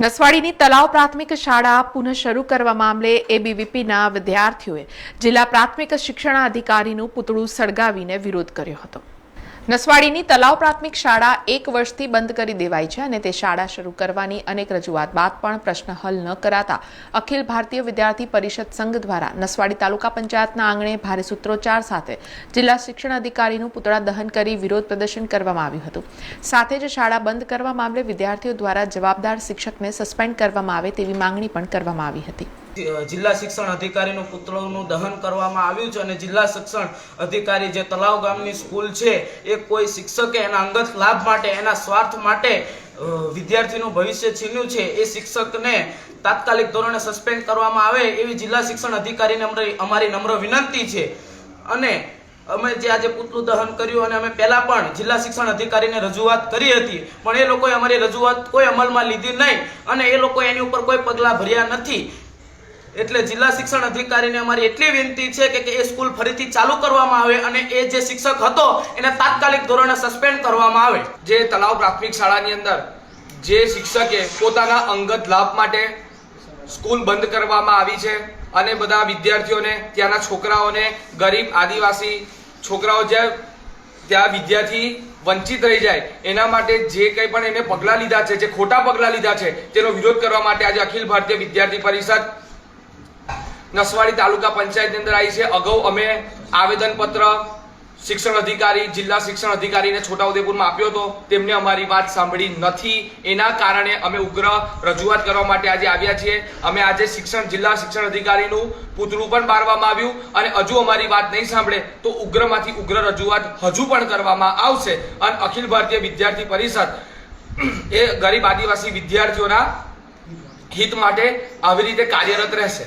નસવાડીની તલાવ પ્રાથમિક શાળા પુનઃ શરૂ કરવા મામલે એબીવીપીના વિદ્યાર્થીઓએ જિલ્લા પ્રાથમિક શિક્ષણાધિકારીનું પુતળું સળગાવીને વિરોધ કર્યો હતો. નસવાડીની તલાવ પ્રાથમિક શાળા એક વર્ષથી બંધ કરી દેવાઈ છે અને તે શાળા શરૂ કરવાની અનેક રજૂઆત બાદ પણ પ્રશ્ન હલ ન કરાતા અખિલ ભારતીય વિદ્યાર્થી પરિષદ સંઘ દ્વારા નસવાડી તાલુકા પંચાયતના આંગણે ભારે સૂત્રોચ્ચાર સાથે જિલ્લા શિક્ષણ અધિકારીનું પુતળા દહન કરી વિરોધ પ્રદર્શન કરવામાં આવ્યું હતું. સાથે જ શાળા બંધ કરવા મામલે વિદ્યાર્થીઓ દ્વારા જવાબદાર શિક્ષકને સસ્પેન્ડ કરવામાં આવે તેવી માંગણી પણ કરવામાં આવી હતી. જિલ્લા શિક્ષણ અધિકારીનું પુતળાનું દહન કરવામાં આવ્યું છે અને જિલ્લા શિક્ષણ અધિકારી જે તલાવ ગામની સ્કૂલ છે, એ કોઈ શિક્ષકે એના અંગત લાભ માટે, એના સ્વાર્થ માટે વિદ્યાર્થીનું ભવિષ્ય છીન્યું છે, એ શિક્ષકને તાત્કાલિક ધોરણે સસ્પેન્ડ કરવામાં આવે એવી જિલ્લા શિક્ષણ અધિકારીને અમારી નમ્ર વિનંતી છે. અને અમે જે આજે પુતળું દહન કર્યું અને અમે પહેલાં પણ જિલ્લા શિક્ષણ અધિકારીને રજૂઆત કરી હતી, પણ એ લોકોએ અમારી રજૂઆત કોઈ અમલમાં લીધી નહીં અને એ લોકો એની ઉપર કોઈ પગલાં ભર્યા નથી. એટલે જિલ્લા શિક્ષણ અધિકારીને અમારી એટલી વિનંતી છે કે એ સ્કૂલ ફરીથી ચાલુ કરવામાં આવે અને એ જે શિક્ષક હતો, એને તાત્કાલિક ધોરણે સસ્પેન્ડ કરવામાં આવે. જે તલાવ પ્રાથમિક શાળાની અંદર જે શિક્ષકે પોતાના અંગત લાભ માટે સ્કૂલ બંધ કરવામાં આવી છે અને બધા વિદ્યાર્થીઓને, ત્યાંના છોકરાઓને, ગરીબ આદિવાસી છોકરાઓ જે ત્યાં વિદ્યાર્થી વંચિત રહી જાય, એના માટે જે કંઈ પણ એને પગલાં લીધા છે, જે ખોટા પગલાં લીધા છે, તેનો વિરોધ કરવા માટે આજે અખિલ ભારતીય વિદ્યાર્થી પરિષદ નસવાડી તાલુકા પંચાયતની અંદર આવી છે. અગાઉ અમે આવેદનપત્ર શિક્ષણ અધિકારી, જિલ્લા શિક્ષણ અધિકારીને છોટાઉદેપુરમાં આપ્યો હતો. તેમને અમારી વાત સાંભળી નથી. એના કારણે અમે ઉગ્ર રજૂઆત કરવા માટે આજે આવ્યા છીએ. અમે આજે શિક્ષણ, જિલ્લા શિક્ષણ અધિકારીનું પુતળું પણ બારવામાં આવ્યું અને હજુ અમારી વાત નહીં સાંભળે તો ઉગ્રમાંથી ઉગ્ર રજૂઆત હજુ પણ કરવામાં આવશે. અને અખિલ ભારતીય વિદ્યાર્થી પરિષદ એ ગરીબ આદિવાસી વિદ્યાર્થીઓના હિત માટે આવી રીતે કાર્યરત રહેશે.